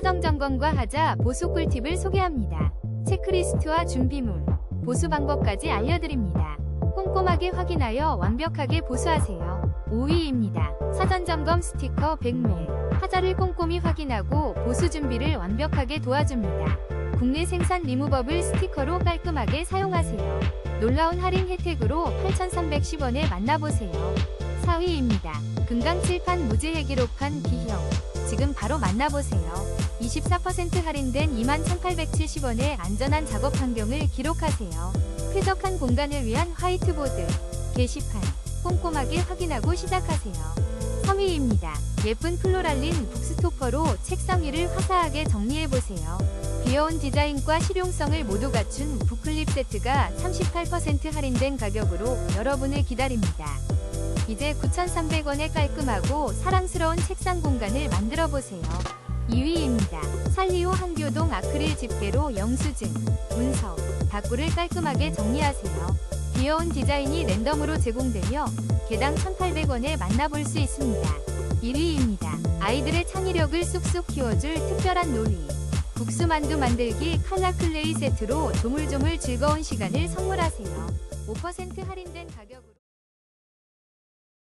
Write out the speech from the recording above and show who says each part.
Speaker 1: 사전 점검과 하자 보수 꿀팁을 소개합니다. 체크리스트와 준비물, 보수 방법까지 알려드립니다. 꼼꼼하게 확인하여 완벽하게 보수하세요. 5위입니다. 사전 점검 스티커 100매. 하자를 꼼꼼히 확인하고 보수 준비를 완벽하게 도와줍니다. 국내 생산 리무버블 스티커로 깔끔하게 사용하세요. 놀라운 할인 혜택으로 8,310원에 만나보세요. 4위입니다. 금강 칠판 무제 해기로판 B형. 지금 바로 만나보세요. 24% 할인된 21,870원의 안전한 작업 환경을 기록하세요. 쾌적한 공간을 위한 화이트보드, 게시판, 꼼꼼하게 확인하고 시작하세요. 3위입니다. 예쁜 플로랄린 북스토퍼로 책상 위를 화사하게 정리해보세요. 귀여운 디자인과 실용성을 모두 갖춘 부클립 세트가 38% 할인된 가격으로 여러분을 기다립니다. 이제 9,300원에 깔끔하고 사랑스러운 책상 공간을 만들어 보세요. 2위입니다. 살리오 한교동 아크릴 집게로 영수증, 문서, 다꾸를 깔끔하게 정리하세요. 귀여운 디자인이 랜덤으로 제공되며 개당 1,800원에 만나볼 수 있습니다. 1위입니다. 아이들의 창의력을 쑥쑥 키워줄 특별한 놀이. 국수만두 만들기 칼라 클레이 세트로 조물조물 즐거운 시간을 선물하세요. 5% 할인된 가격으로